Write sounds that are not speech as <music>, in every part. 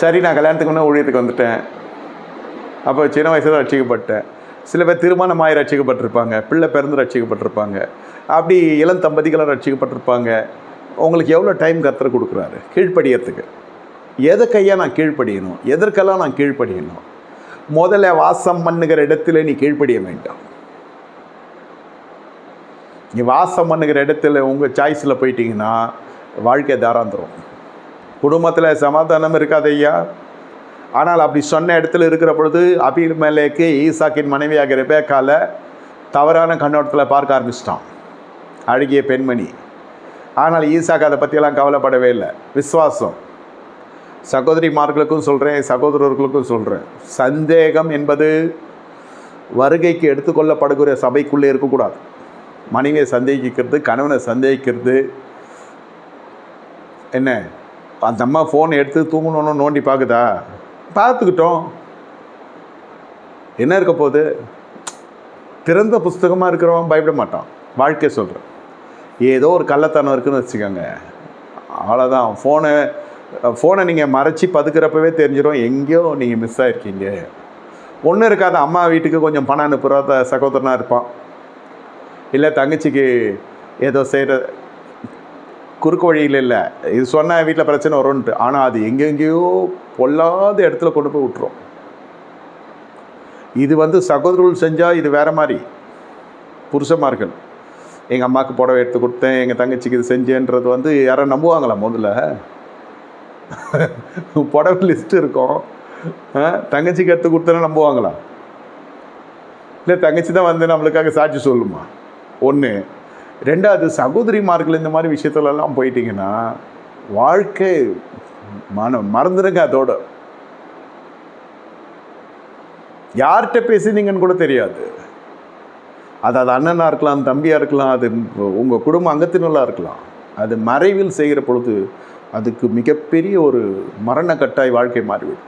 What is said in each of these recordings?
சரி நான் கல்யாணத்துக்கு முன்னே ஊழியத்துக்கு வந்துட்டேன். அப்போ சின்ன வயசில் ரட்சிக்கப்பட்டேன். சில பேர் திருமணம் ஆகி ரட்சிக்கப்பட்டிருப்பாங்க பிள்ளை பிறந்து ரட்சிக்கப்பட்டிருப்பாங்க. அப்படி இளம் தம்பதிகளாக ரட்சிக்கப்பட்டிருப்பாங்க. உங்களுக்கு எவ்வளோ டைம் கத்தர் கொடுக்குறாரு? கீழ்ப்படியறதுக்கு. எதற்கையாக நான் கீழ்ப்படியணும்? எதற்கெல்லாம் நான் கீழ்ப்படியணும்? முதல்ல வாசம் பண்ணுகிற இடத்துல நீ கீழ்ப்படிய வேண்டாம். நீ வாசம் பண்ணுகிற இடத்துல உங்கள் சாய்ஸில் போயிட்டீங்கன்னா வாழ்க்கை தாராந்திரம். குடும்பத்தில் சமாதானம் இருக்காது ஐயா. ஆனால் அப்படி சொன்ன இடத்துல இருக்கிற பொழுது அபிமேலேக்கு ஈசாக்கின் மனைவியாக ரெபேக்கால தவறான கண்ணோட்டத்தில் பார்க்க ஆரம்பிச்சிட்டான். அழகிய பெண்மணி. ஆனால் ஈசாக்கு அதை பற்றியெல்லாம் கவலைப்படவே இல்லை. விசுவாசம். சகோதரிமார்களுக்கும் சொல்கிறேன் சகோதரர்களுக்கும் சொல்கிறேன் சந்தேகம் என்பது வருகைக்கு எடுத்துக்கொள்ளப்படுகிற சபைக்குள்ளே இருக்கக்கூடாது. மனைவியை சந்தேகிக்கிறது கணவனை சந்தேகிக்கிறது. என்ன? அந்த அம்மா ஃபோன் எடுத்து தூங்கணும்னு நோண்டி பார்க்குதா பார்த்துக்கிட்டோம் என்ன இருக்க போகுது? திறந்த புஸ்தகமாக இருக்கிறவன் பயப்பட மாட்டான். வாழ்க்கை சொல்கிறேன் ஏதோ ஒரு கள்ளத்தனம் இருக்குன்னு வச்சுக்கோங்க. அவ்வளோதான் ஃபோனை ஃபோனை நீங்கள் மறைச்சி பதுக்கிறப்பவே தெரிஞ்சிடும் எங்கேயோ நீங்கள் மிஸ் ஆகிருக்கீங்க ஒன்றும் இருக்காது. அம்மா வீட்டுக்கு கொஞ்சம் பணம் அனுப்புகிறத சகோதரனாக இருப்பான். இல்லை தங்கச்சிக்கு ஏதோ செய்கிற குறுக்கு வழியில் இல்லை. இது சொன்னால் வீட்டில் பிரச்சனை வரும்ன்ட்டு. ஆனால் அது எங்கெங்கேயோ பொல்லாத இடத்துல கொண்டு போய் விட்டுரும். இது வந்து சகோதரர்கள் செஞ்சால் இது வேறு மாதிரி. புருஷமார்கள் எங்கள் அம்மாவுக்கு புடவை எடுத்து கொடுத்தேன் எங்கள் தங்கச்சிக்கு இது செஞ்சேன்றது வந்து யாரும் நம்புவாங்களா முதல்ல? <laughs> புடவை லிஸ்ட் இருக்கும். ஆ, தங்கச்சிக்கு எடுத்து கொடுத்தேன்னா நம்புவாங்களா? இல்லை தங்கச்சி தான் வந்து நம்மளுக்காக சாட்சி சொல்லுமா? ஒன்று ரெண்டாவது சகோதரிமார்கள் இந்த மாதிரி விஷயத்துலலாம் போயிட்டீங்கன்னா வாழ்க்கை மன மறந்துடுங்க அதோட. யார்கிட்ட பேசுனீங்கன்னு கூட தெரியாது. அது அது அண்ணனாக இருக்கலாம் தம்பியாக இருக்கலாம் அது உங்கள் குடும்ப அங்கத்தினராக இருக்கலாம். அது மறைவில் செய்கிற பொழுது அதுக்கு மிகப்பெரிய ஒரு மரண கட்டாய் வாழ்க்கை மாறிவிடும்.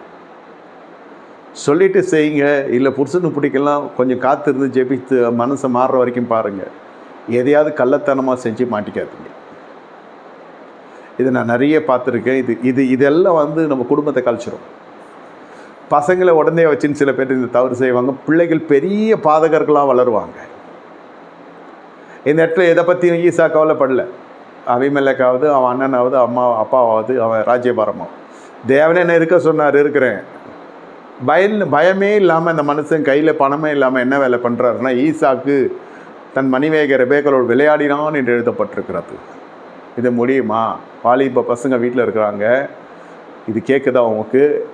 சொல்லிட்டு செய்யுங்க இல்லை புருஷனுக்கு பிடிக்கலாம் கொஞ்சம் காத்திருந்து ஜெபித்து மனசை மாறுற வரைக்கும் பாருங்கள் எதையாவது கள்ளத்தனமாக செஞ்சு மாட்டிக்காதீங்க. இதை நான் நிறைய பார்த்துருக்கேன். இது இது இதெல்லாம் வந்து நம்ம குடும்பத்தை கழிச்சிரும். பசங்களை உடனே வச்சுன்னு சில பேர் இந்த தவறு செய்வாங்க. பிள்ளைகள் பெரிய பாதகர்களாக வளருவாங்க. இந்த இடத்துல எதை பற்றியும் ஈஸா கவலைப்படல. அபிமேலக்காவது அவன் அண்ணனாவது அம்மா அப்பாவாவது அவன் ராஜ்யபாரமாவது. தேவனே என்ன இருக்க சொன்னார் இருக்கிறேன். பயன் பயமே இல்லாமல் அந்த மனுஷன் கையில் பணமே இல்லாமல் என்ன வேலை பண்ணுறாருன்னா ஈசாக்கு தன் மணிவேக ரெபேக்களோடு விளையாடினான் என்று எழுதப்பட்டிருக்கிறது. இது முடியுமா? வாலிப பசங்க வீட்டில் இருக்கிறாங்க. இது கேட்குதா உங்களுக்கு